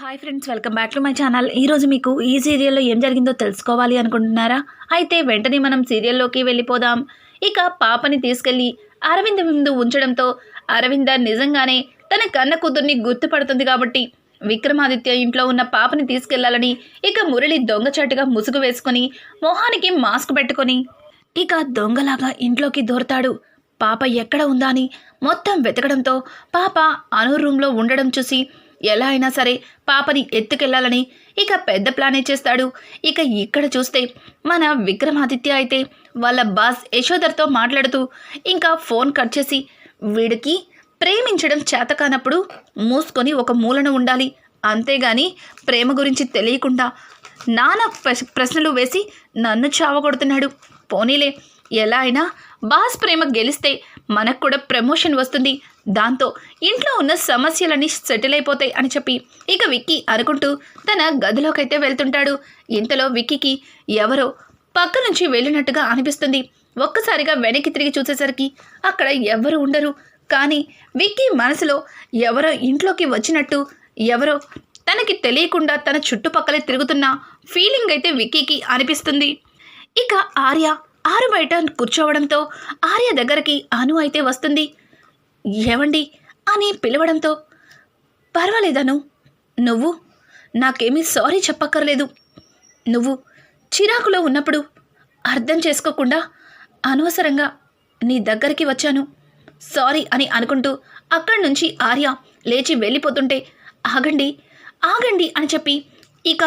Hi friends welcome back to my channel ఈరోజు మీకు ఈ సీరియల్లో ఏం జరిగిందో తెలుసుకోవాలి అనుకుంటున్నారా? అయితే వెంటనే మనం సీరియల్లోకి వెళ్ళిపోదాం. ఇక పాపని తీసుకెళ్ళి అరవింద్ ముందు ఉంచడంతో అరవింద నిజంగానే తన కన్న కూతుర్ని గుర్తుపడుతుంది కాబట్టి విక్రమాదిత్య ఇంట్లో ఉన్న పాపని తీసుకెళ్ళాలని ఇక మురళి దొంగచాటుగా ముసుగు వేసుకొని మొహానికి మాస్క్ పెట్టుకొని ఇక దొంగలాగా ఇంట్లోకి దూరతాడు. పాప ఎక్కడ ఉందా అని మొత్తం వెతకడంతో పాప అను రూమ్లో ఉండడం చూసి ఎలా అయినా సరే పాపని ఎత్తుకెళ్ళాలని ఇక పెద్ద ప్లానే చేస్తాడు. ఇక ఇక్కడ చూస్తే మన విక్రమాదిత్య అయితే వాళ్ళ బాస్ యశోధర్తో మాట్లాడుతూ ఇంకా ఫోన్ కట్ చేసి వీడికి ప్రేమించడం చేతకానప్పుడు మూసుకొని ఒక మూలన ఉండాలి. అంతేగాని ప్రేమ గురించి తెలియకుండా నానా ప్రశ్నలు వేసి నన్ను చావగొడుతున్నాడు. పోనీలే ఎలా అయినా బాస్ ప్రేమ గెలిస్తే మనకు కూడా ప్రమోషన్ వస్తుంది. దాంతో ఇంట్లో ఉన్న సమస్యలన్నీ సెటిల్ అయిపోతాయి అని చెప్పి ఇక విక్కీ అనుకుంటూ తన గదిలోకైతే వెళ్తుంటాడు. ఇంతలో విక్కీకి ఎవరో పక్క నుంచి వెళ్ళినట్టుగా అనిపిస్తుంది. ఒక్కసారిగా వెనక్కి తిరిగి చూసేసరికి అక్కడ ఎవరు ఉండరు. కానీ విక్కీ మనసులో ఎవరో ఇంట్లోకి వచ్చినట్టు ఎవరో తనకి తెలియకుండా తన చుట్టుపక్కలే తిరుగుతున్న ఫీలింగ్ అయితే విక్కీకి అనిపిస్తుంది. ఇక ఆర్య ఆరు బయట కూర్చోవడంతో ఆర్య దగ్గరికి అను అయితే వస్తుంది. ఏవండి? అని పిలవడంతో పర్వాలేదను. నువ్వు? నాకేమీ సారీ చెప్పక్కర్లేదు. నువ్వు చిరాకులో ఉన్నప్పుడు అర్థం చేసుకోకుండా అనవసరంగా నీ దగ్గరికి వచ్చాను. సారీ అని అనుకుంటూ అక్కడి నుంచి ఆర్య లేచి వెళ్ళిపోతుంటే ఆగండి ఆగండి అని చెప్పి ఇక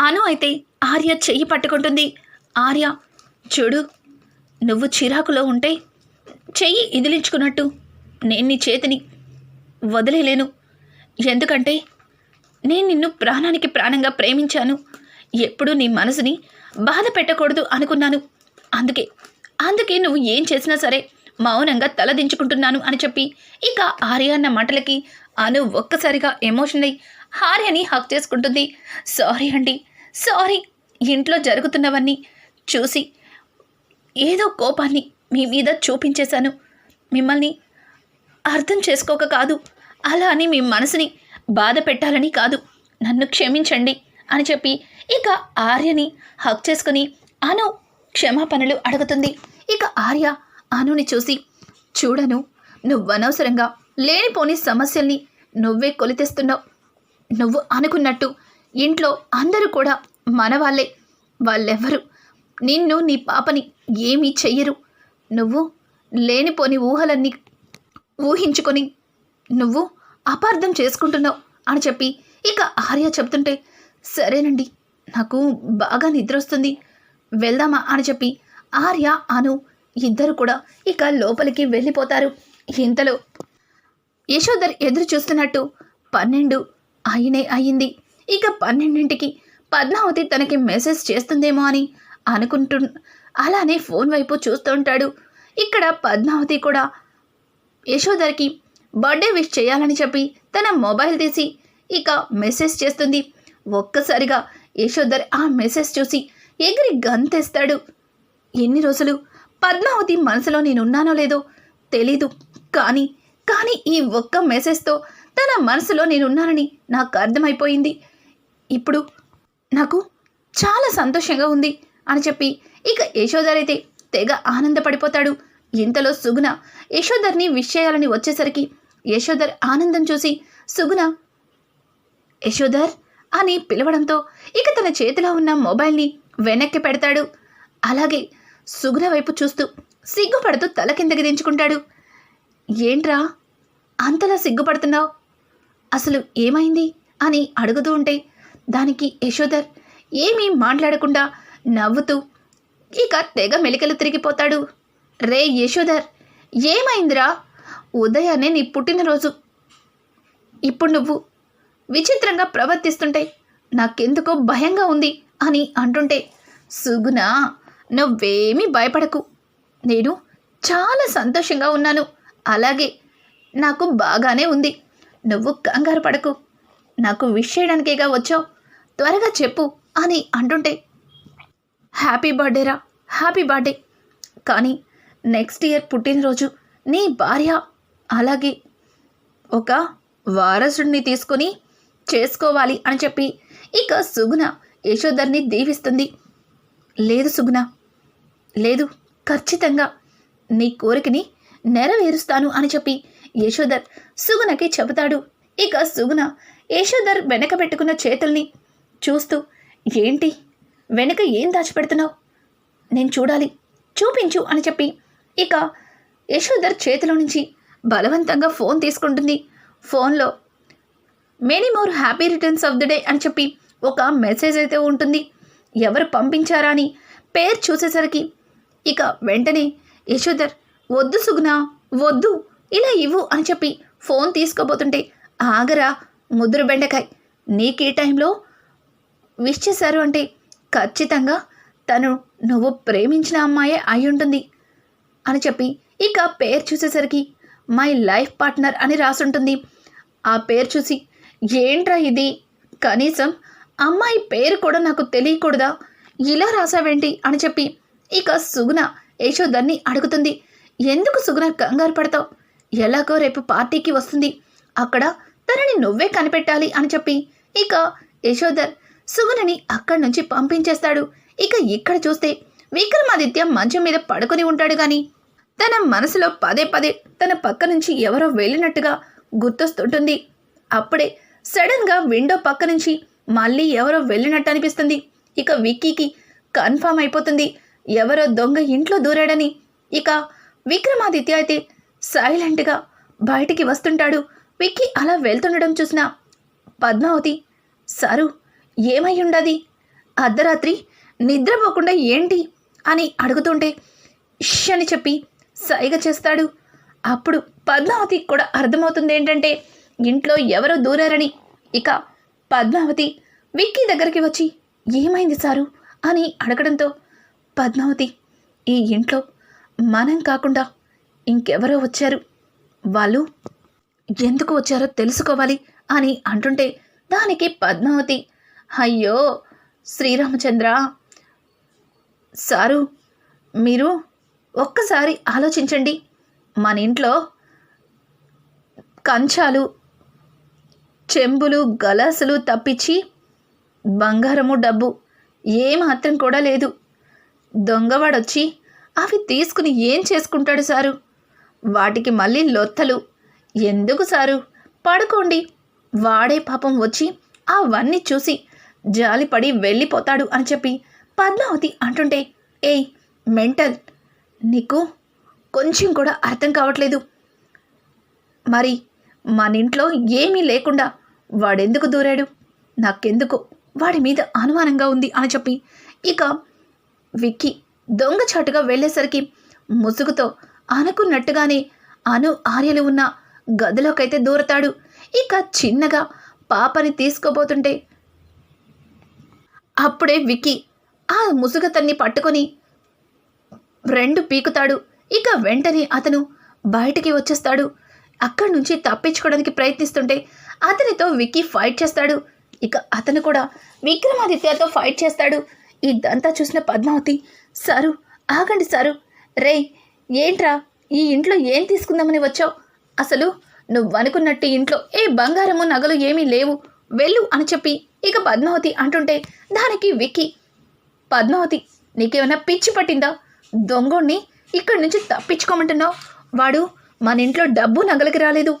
అను అయితే ఆర్య చెయ్యి పట్టుకుంటుంది. ఆర్య చూడు నువ్వు చిరాకులో ఉంటే చెయ్యి ఇదిలించుకున్నట్టు నేను నీ చేతిని వదిలేలేను. ఎందుకంటే నేను నిన్ను ప్రాణానికి ప్రాణంగా ప్రేమించాను. ఎప్పుడూ నీ మనసుని బాధ పెట్టకూడదు అనుకున్నాను. అందుకే అందుకే నువ్వు ఏం చేసినా సరే మౌనంగా తలదించుకుంటున్నాను అని చెప్పి ఇక ఆర్య అన్న మాటలకి అను ఒక్కసారిగా ఎమోషన్ అయి ఆర్యని హక్ చేసుకుంటుంది. సారీ అండి సారీ. ఇంట్లో జరుగుతున్నవన్నీ చూసి ఏదో కోపాన్ని మీ మీద చూపించేశాను. మిమ్మల్ని అర్థం చేసుకోక కాదు అలా అని మీ మనసుని బాధ పెట్టాలని కాదు. నన్ను క్షమించండి అని చెప్పి ఇక ఆర్యని హక్ చేసుకుని అను క్షమాపణలు అడుగుతుంది. ఇక ఆర్య అనుని చూసి చూడను నువ్వు అనవసరంగా లేనిపోని సమస్యల్ని నువ్వే కొలితెస్తున్నావు. నువ్వు అనుకున్నట్టు ఇంట్లో అందరూ కూడా మనవాళ్ళే వాళ్ళెవ్వరు నిన్ను నీ పాపని ఏమీ చెయ్యరు. నువ్వు లేనిపోని ఊహలన్నీ ఊహించుకొని నువ్వు అపార్థం చేసుకుంటున్నావు అని చెప్పి ఇక ఆర్య చెప్తుంటే సరేనండి నాకు బాగా నిద్ర వస్తుంది వెళ్దామా అని చెప్పి ఆర్య అను ఇద్దరు కూడా ఇక లోపలికి వెళ్ళిపోతారు. ఇంతలో యశోధర్ ఎదురు చూస్తున్నట్టు పన్నెండు అయినే అయింది. ఇక పన్నెండింటికి పద్మావతి తనకి మెసేజ్ చేస్తుందేమో అని అనుకుంటు అలానే ఫోన్ వైపు చూస్తుంటాడు ఇక్కడ పద్మావతి కూడా. యశోధర్కి బర్త్డే విష్ చేయాలని చెప్పి తన మొబైల్ తీసి ఇక మెసేజ్ చేస్తుంది. ఒక్కసారిగా యశోధర్ ఆ మెసేజ్ చూసి ఎగిరి గంతేస్తాడు. ఎన్ని రోజులు? పద్మావతి మనసులో నేనున్నానో లేదో తెలీదు. కానీ కానీ ఈ ఒక్క మెసేజ్తో తన మనసులో నేనున్నానని నాకు అర్థమైపోయింది. ఇప్పుడు నాకు చాలా సంతోషంగా ఉంది. అని చెప్పి ఇక యశోధర్ అయితే తెగ ఆనందపడిపోతాడు. ఇంతలో సుగుణ యశోధర్ని విష్ చేయాలని వచ్చేసరికి యశోధర్ ఆనందం చూసి సుగుణ యశోధర్ అని పిలవడంతో ఇక తన చేతిలో ఉన్న మొబైల్ని వెనక్కి పెడతాడు. అలాగే సుగుణ వైపు చూస్తూ సిగ్గుపడుతూ తల కిందకి దించుకుంటాడు. ఏంట్రా అంతలా సిగ్గుపడుతున్నావు? అసలు ఏమైంది? అని అడుగుతూ ఉంటే దానికి యశోధర్ ఏమీ మాట్లాడకుండా నవ్వుతూ ఇక తెగ మెలికలు తిరిగిపోతాడు. రే యశోధర్ ఏమైందిరా? ఉదయాన్నే నీ పుట్టినరోజు. ఇప్పుడు నువ్వు విచిత్రంగా ప్రవర్తిస్తుంటే నాకెందుకో భయంగా ఉంది అని అంటుంటే సుగుణ నువ్వేమీ భయపడకు. నేను చాలా సంతోషంగా ఉన్నాను. అలాగే నాకు బాగానే ఉంది. నువ్వు కంగారు పడకు. నాకు విష్ చేయడానికేగా వచ్చావు? త్వరగా చెప్పు అని అంటుంటే హ్యాపీ బర్త్డేరా హ్యాపీ బర్త్డే. కానీ నెక్స్ట్ ఇయర్ పుట్టినరోజు నీ భార్య అలాగే ఒక వారసుడిని తీసుకొని చేసుకోవాలి అని చెప్పి ఇక సుగుణ యశోధర్ని దీవిస్తుంది. లేదు సుగుణ. లేదు ఖచ్చితంగా నీ కోరికని నెరవేరుస్తాను అని చెప్పి యశోధర్ సుగుణకి చెబుతాడు. ఇక సుగుణ యశోధర్ వెనక పెట్టుకున్న చేతుల్ని చూస్తూ ఏంటి? వెనక ఏం దాచిపెడుతున్నావు? నేను చూడాలి. చూపించు అని చెప్పి. ఇక యశోధర్ చేతిలో నుంచి బలవంతంగా ఫోన్ తీసుకుంటుంది. ఫోన్లో many more happy returns of the day అని చెప్పి ఒక మెసేజ్ అయితే ఉంటుంది. ఎవరు పంపించారా అని పేరు చూసేసరికి ఇక వెంటనే యశోధర్ వద్దు సుగుణ వద్దు ఇలా ఇవ్వు అని చెప్పి ఫోన్ తీసుకోబోతుంటే ఆగరా ముద్దురు బెండకాయ్ నీకు ఈ టైంలో విష్ చేశారు అంటే ఖచ్చితంగా తను నువ్వు ప్రేమించిన అమ్మాయే అయి ఉంటుంది అని చెప్పి ఇక పేరు చూసేసరికి మై లైఫ్ పార్ట్నర్ అని రాసుంటుంది. ఆ పేరు చూసి ఏంట్రా ఇది? కనీసం అమ్మాయి పేరు కూడా నాకు తెలియకూడదా? ఇలా రాసావేంటి? అని చెప్పి ఇక సుగుణ యశోదాన్ని అడుగుతుంది. ఎందుకు సుగుణ కంగారు పడతావు? ఎలాగో రేపు పార్టీకి వస్తుంది. అక్కడ తనని నువ్వే కనిపెట్టాలి అని చెప్పి ఇక యశోధర్ సుగుణని అక్కడి నుంచి పంపించేస్తాడు. ఇక ఇక్కడ చూస్తే విక్రమాదిత్య మంచం మీద పడుకొని ఉంటాడు గాని తన మనసులో పదే పదే తన పక్క నుంచి ఎవరో వెళ్ళినట్టుగా గుర్తొస్తుంటుంది. అప్పుడే సడన్గా విండో పక్క నుంచి మళ్ళీ ఎవరో వెళ్ళినట్టు అనిపిస్తుంది. ఇక విక్కీకి కన్ఫామ్ అయిపోతుంది. ఎవరో దొంగ ఇంట్లో దూరాడని. ఇక విక్రమాదిత్య అయితే సైలెంట్గా బయటికి వస్తుంటాడు. విక్కీ అలా వెళ్తుండడం చూసిన పద్మావతి సారు ఏమై ఉండది అర్ధరాత్రి నిద్రపోకుండా ఏంటి? అని అడుగుతుంటే ష్ అని చెప్పి సైగ చేస్తాడు. అప్పుడు పద్మావతి కూడా అర్థమవుతుంది ఏంటంటే ఇంట్లో ఎవరో దూరారని. ఇక పద్మావతి విక్కీ దగ్గరికి వచ్చి ఏమైంది సారు? అని అడగడంతో పద్మావతి ఈ ఇంట్లో మనం కాకుండా ఇంకెవరో వచ్చారు. వాళ్ళు ఎందుకు వచ్చారో తెలుసుకోవాలి అని అంటుంటే దానికి పద్మావతి అయ్యో శ్రీరామచంద్ర సారు మీరు ఒక్కసారి ఆలోచించండి. మన ఇంట్లో కంచాలు చెంబులు గలాసులు తప్పించి బంగారము డబ్బు ఏమాత్రం కూడా లేదు. దొంగవాడొచ్చి అవి తీసుకుని ఏం చేసుకుంటాడు సారు? వాటికి మళ్ళీ లొత్తలు. ఎందుకు సారు? పడుకోండి. వాడే పాపం వచ్చి అవన్నీ చూసి జాలిపడి వెళ్ళిపోతాడు అని చెప్పి పద్మావతి అంటుంటే ఏయ్ మెంటల్ నీకు కొంచెం కూడా అర్థం కావట్లేదు. మరి మన ఇంట్లో ఏమీ లేకుండా వాడెందుకు దూరాడు? నాకెందుకు వాడి మీద అనుమానంగా ఉంది? అని చెప్పి ఇక విక్కీ దొంగచాటుగా వెళ్ళేసరికి ముసుగుతో అనుకున్నట్టుగానే అను ఆర్యలు ఉన్న గదిలోకైతే దూరతాడు. ఇక చిన్నగా పాపని తీసుకోబోతుంటే అప్పుడే విక్కీ ఆ ముసుగతన్ని పట్టుకొని రెండు పీకుతాడు. ఇక వెంటనే అతను బయటికి వచ్చేస్తాడు. అక్కడి నుంచి తప్పించుకోవడానికి ప్రయత్నిస్తుంటే అతనితో విక్కీ ఫైట్ చేస్తాడు. ఇక అతను కూడా విక్రమాదిత్యతో ఫైట్ చేస్తాడు. ఇదంతా చూసిన పద్మావతి సారు ఆగండి సారు. రేయ్ ఏంట్రా? ఈ ఇంట్లో ఏం తీసుకుందామని వచ్చావు? అసలు నువ్వు అనుకున్నట్టు ఇంట్లో ఏ బంగారము నగలు ఏమీ లేవు. వెళ్ళు అని చెప్పి ఇక పద్మావతి అంటుంటే దానికి విక్కీ పద్మావతి నీకేమైనా పిచ్చి పట్టిందా? దొంగోణ్ణి ఇక్కడి నుంచి తప్పించుకోమంటున్నావు? వాడు మన ఇంట్లో డబ్బు నగలకి రాలేదు.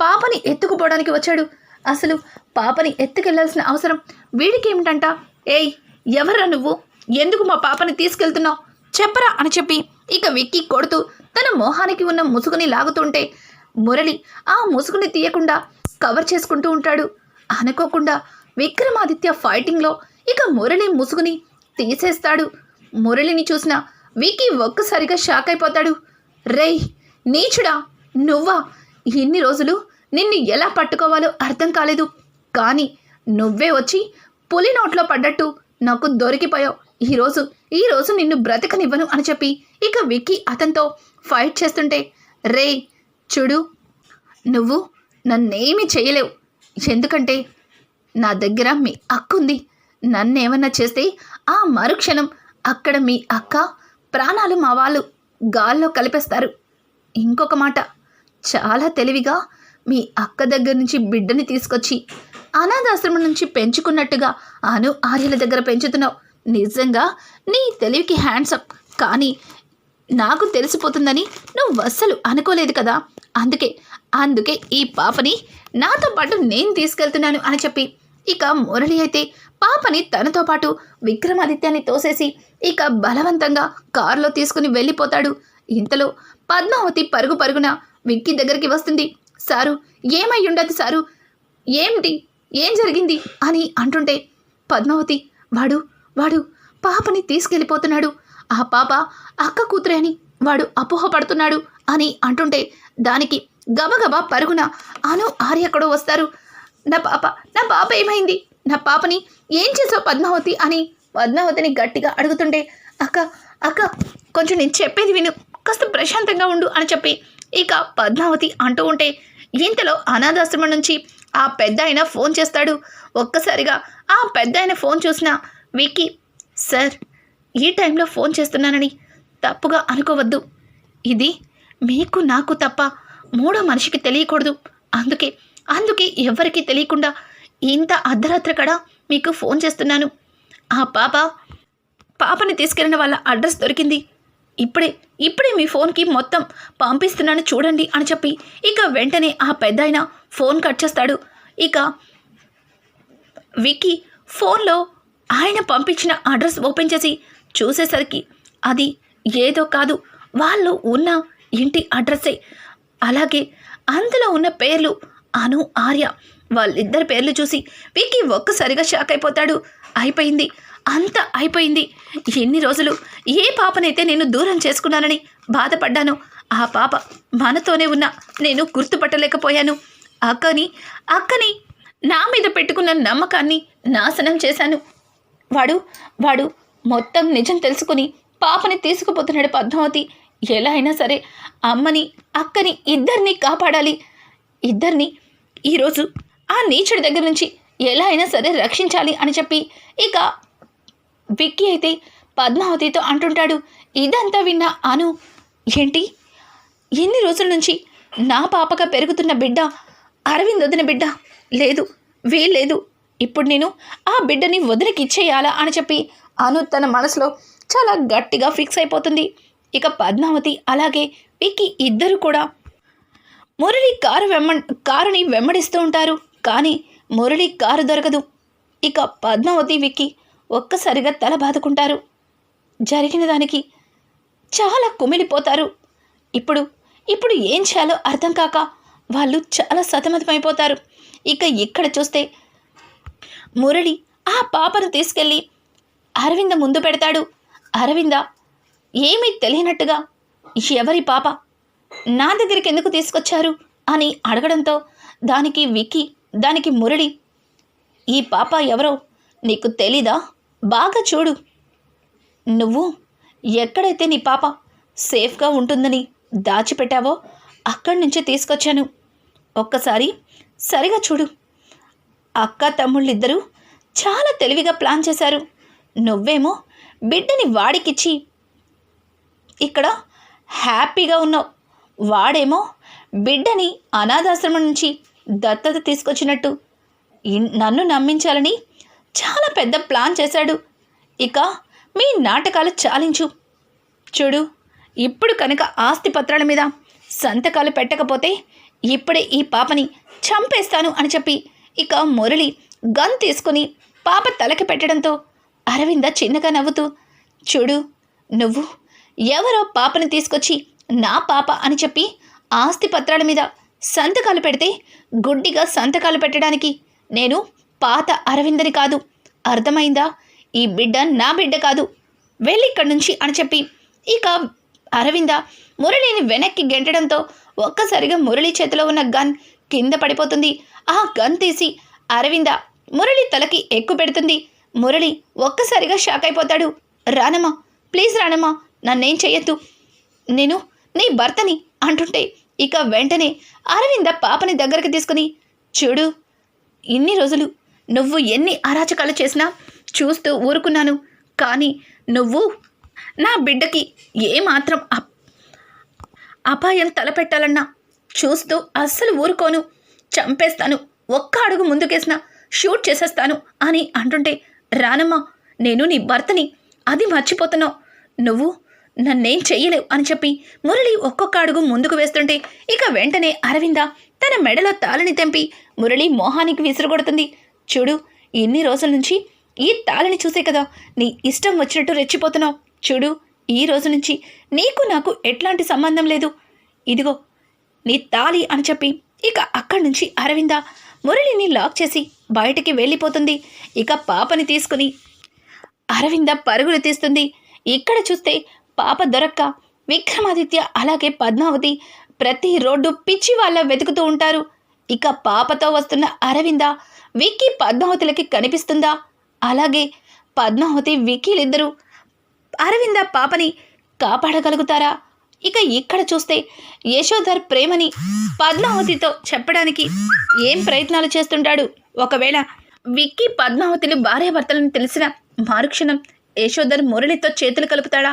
పాపని ఎత్తుకుపోవడానికి వచ్చాడు. అసలు పాపని ఎత్తుకెళ్ళాల్సిన అవసరం వీడికి ఏమిటంట? ఏయ్ ఎవర్రా నువ్వు? ఎందుకు మా పాపని తీసుకెళ్తున్నావు? చెప్పరా అని చెప్పి ఇక విక్కీ కొడుతూ తన మోహానికి ఉన్న ముసుగుని లాగుతుంటే మురళి ఆ ముసుగుని తీయకుండా కవర్ చేసుకుంటూ ఉంటాడు. అనుకోకుండా విక్రమాదిత్య ఫైటింగ్లో ఇక మురళి ముసుగుని తీసేస్తాడు. మురళిని చూసిన వికీ ఒక్కసారిగా షాక్ అయిపోతాడు. రేయ్ నీచుడా నువ్వా? ఇన్ని రోజులు నిన్ను ఎలా పట్టుకోవాలో అర్థం కాలేదు. కానీ నువ్వే వచ్చి పులి నోట్లో పడ్డట్టు నాకు దొరికిపోయావు. ఈరోజు ఈరోజు నిన్ను బ్రతకనివ్వను అని చెప్పి ఇక విక్కీ అతనితో ఫైట్ చేస్తుంటే రే చూడు నువ్వు నన్నేమీ చేయలేవు. ఎందుకంటే నా దగ్గర మీ అక్కుంది. నన్నేమన్నా చేస్తే ఆ మరుక్షణం అక్కడ మీ అక్క ప్రాణాలు మా వాళ్ళు గాల్లో కలిపేస్తారు. ఇంకొక మాట చాలా తెలివిగా మీ అక్క దగ్గర నుంచి బిడ్డని తీసుకొచ్చి అనాథాశ్రమం నుంచి పెంచుకున్నట్టుగా అను ఆర్యల దగ్గర పెంచుతున్నావు. నిజంగా నీ తెలివికి హ్యాండ్సప్ కానీ నాకు తెలిసిపోతుందని నువ్వు అస్సలు అనుకోలేదు కదా? అందుకే అందుకే ఈ పాపని నాతో పాటు నేను తీసుకెళ్తున్నాను అని చెప్పి. ఇక మురళి అయితే పాపని తనతో పాటు విక్రమాదిత్యాన్ని తోసేసి ఇక బలవంతంగా కారులో తీసుకుని వెళ్ళిపోతాడు. ఇంతలో పద్మావతి పరుగు పరుగున విక్కీ దగ్గరికి వస్తుంది. సారు ఏమై ఉండదు సారు. ఏమిటి? ఏం జరిగింది? అని అంటుంటే పద్మావతి వాడు వాడు పాపని తీసుకెళ్ళిపోతున్నాడు. ఆ పాప అక్క కూతురే అని వాడు అపోహపడుతున్నాడు అని అంటుంటే దానికి గబగబా పరుగున అను ఆర్య ఎక్కడో వస్తారు. నా పాప నా పాప ఏమైంది? నా పాపని ఏం చేసావు పద్మావతి అని పద్మావతిని గట్టిగా అడుగుతుంటే అక్క అక్క కొంచెం నేను చెప్పేది విను. కాస్త ప్రశాంతంగా ఉండు అని చెప్పి ఇక పద్మావతి అంటూ ఉంటే ఇంతలో అనాథాశ్రమం నుంచి ఆ పెద్ద ఆయన ఫోన్ చేస్తాడు. ఒక్కసారిగా ఆ పెద్ద ఆయన ఫోన్ చూసిన విక్కీ సార్ ఈ టైంలో ఫోన్ చేస్తున్నానని తప్పుగా అనుకోవద్దు. ఇది మీకు నాకు తప్ప మూడో మనిషికి తెలియకూడదు. అందుకే అందుకే ఎవరికీ తెలియకుండా ఇంత అర్ధరాత్రి కడ మీకు ఫోన్ చేస్తున్నాను. ఆ పాప పాపని తీసుకెళ్ళిన వాళ్ళ అడ్రస్ దొరికింది. ఇప్పుడే ఇప్పుడే మీ ఫోన్కి మొత్తం పంపిస్తున్నాను చూడండి అని చెప్పి ఇక వెంటనే ఆ పెద్ద ఫోన్ కట్ చేస్తాడు. ఇక విక్కీ ఫోన్లో ఆయన పంపించిన అడ్రస్ ఓపెన్ చేసి చూసేసరికి అది ఏదో కాదు. వాళ్ళు ఉన్న ఇంటి అడ్రస్సే అలాగే అందులో ఉన్న పేర్లు అను ఆర్య వాళ్ళిద్దరి పేర్లు చూసి విక్కీ ఒక్కసారిగా షాక్ అయిపోతాడు. అయిపోయింది. అంత అయిపోయింది. ఎన్ని రోజులు? ఏ పాపనైతే నేను దూరం చేసుకున్నానని బాధపడ్డానో ఆ పాప మనతోనే ఉన్న. నేను గుర్తుపట్టలేకపోయాను. అక్కని అక్కని నా మీద పెట్టుకున్న నమ్మకాన్ని నాశనం చేశాను. వాడు వాడు మొత్తం నిజం తెలుసుకుని పాపని తీసుకుపోతున్నాడు పద్మావతి. ఎలా అయినా సరే అమ్మని అక్కని ఇద్దరిని కాపాడాలి. ఇద్దరిని ఈరోజు ఆ నీచుడి దగ్గర నుంచి ఎలా అయినా సరే రక్షించాలి అని చెప్పి ఇక విక్కీ అయితే పద్మావతితో అంటుంటాడు. ఇదంతా విన్న అను ఏంటి? ఎన్ని రోజుల నుంచి నా పాపగా పెరుగుతున్న బిడ్డ అరవింద్ వదిన బిడ్డ లేదు వీల్లేదు. ఇప్పుడు నేను ఆ బిడ్డని వదినకి ఇచ్చేయాలా? అని చెప్పి అను తన మనసులో చాలా గట్టిగా ఫిక్స్ అయిపోతుంది. ఇక పద్మావతి అలాగే విక్కీ ఇద్దరు కూడా మురళి కారు వెమ్మ కారుని వెంబడిస్తూ ఉంటారు. కానీ మురళి కారు దొరకదు. ఇక పద్మావతి విక్కి ఒక్కసారిగా తల బాదుకుంటారు. జరిగిన దానికి చాలా కుమిలిపోతారు. ఇప్పుడు ఇప్పుడు ఏం చేయాలో అర్థం కాక వాళ్ళు చాలా సతమతమైపోతారు. ఇక ఇక్కడ చూస్తే మురళి ఆ పాపను తీసుకెళ్ళి అరవింద ముందు పెడతాడు. అరవింద ఏమీ తెలియనట్టుగా ఎవరి పాప? నా దగ్గరికి ఎందుకు తీసుకొచ్చారు? అని అడగడంతో దానికి వికి దానికి మురళి ఈ పాప ఎవరో? నీకు తెలీదా? బాగా చూడు. నువ్వు ఎక్కడైతే నీ పాప సేఫ్గా ఉంటుందని దాచిపెట్టావో అక్కడి నుంచే తీసుకొచ్చాను. ఒక్కసారి సరిగా చూడు. అక్క తమ్ముళ్ళిద్దరూ చాలా తెలివిగా ప్లాన్ చేశారు. నువ్వేమో బిడ్డని వాడికిచ్చి ఇక్కడ హ్యాపీగా ఉన్నావు. వాడేమో బిడ్డని అనాథాశ్రమం నుంచి దత్తత తీసుకొచ్చినట్టు నన్ను నమ్మించాలని చాలా పెద్ద ప్లాన్ చేశాడు. ఇక మీ నాటకాలు చాలించు. చూడు ఇప్పుడు కనుక ఆస్తి పత్రాల మీద సంతకాలు పెట్టకపోతే ఇప్పుడే ఈ పాపని చంపేస్తాను అని చెప్పి ఇక మురళి గన్ తీసుకుని పాప తలకి పెట్టడంతో అరవింద చిన్నగా నవ్వుతూ చూడు నువ్వు ఎవరో పాపని తీసుకొచ్చి నా పాప అని చెప్పి ఆస్తి పత్రాల మీద సంతకాలు పెడితే గుడ్డిగా సంతకాలు పెట్టడానికి నేను పాత అరవిందని కాదు. అర్థమైందా? ఈ బిడ్డ నా బిడ్డ కాదు. వెళ్ళి ఇక్కడి నుంచి అని చెప్పి ఇక అరవింద మురళిని వెనక్కి గెంటడంతో ఒక్కసారిగా మురళి చేతిలో ఉన్న గన్ కింద పడిపోతుంది. ఆ గన్ తీసి అరవింద మురళి తలకి ఎక్కు పెడుతుంది మురళి ఒక్కసారిగా షాక్ అయిపోతాడు. రానమ్మా ప్లీజ్ రానమ్మా నన్నేం చెయ్యొద్దు. నేను నీ భర్తని అంటుంటే ఇక వెంటనే అరవింద పాపని దగ్గరికి తీసుకుని చూడు ఇన్ని రోజులు నువ్వు ఎన్ని అరాచకాలు చేసినా చూస్తూ ఊరుకున్నాను. కానీ నువ్వు నా బిడ్డకి ఏమాత్రం అప్ అపాయం తలపెట్టాలన్నా చూస్తూ అస్సలు ఊరుకోను. చంపేస్తాను. ఒక్క అడుగు ముందుకేసిన షూట్ చేసేస్తాను అని అంటుంటే రానమ్మా నేను నీ భర్తని అది మర్చిపోతున్నావు. నువ్వు నన్నేం చెయ్యలేవు అని చెప్పి మురళి ఒక్కొక్క అడుగు ముందుకు వేస్తుంటే ఇక వెంటనే అరవింద తన మెడలో తాళిని తెంపి మురళి మోహానికి విసురుగొడుతుంది. చూడు ఇన్ని రోజుల నుంచి ఈ తాళిని చూసే కదా నీ ఇష్టం వచ్చినట్టు రెచ్చిపోతున్నావు. చూడు ఈ రోజు నుంచి నీకు నాకు ఎట్లాంటి సంబంధం లేదు. ఇదిగో నీ తాళి అని చెప్పి ఇక అక్కడి నుంచి అరవింద మురళిని లాక్ చేసి బయటికి వెళ్ళిపోతుంది. ఇక పాపని తీసుకుని అరవింద పరుగులు తీస్తుంది. ఇక్కడ చూస్తే పాప దొరక్క విక్రమాదిత్య అలాగే పద్మావతి ప్రతి రోడ్డు పిచ్చి వాళ్ళ వెతుకుతూ ఉంటారు. ఇక పాపతో వస్తున్న అరవింద విక్కీ పద్మావతులకి కనిపిస్తుందా? అలాగే పద్మావతి విక్కీలిద్దరూ అరవింద పాపని కాపాడగలుగుతారా? ఇక ఇక్కడ చూస్తే యశోధర్ ప్రేమని పద్మావతితో చెప్పడానికి ఏం ప్రయత్నాలు చేస్తుంటాడు? ఒకవేళ విక్కీ పద్మావతిని భార్యాభర్తలను తెలిసిన మారుక్షణం యశోధర్ మురళితో చేతులు కలుపుతాడా?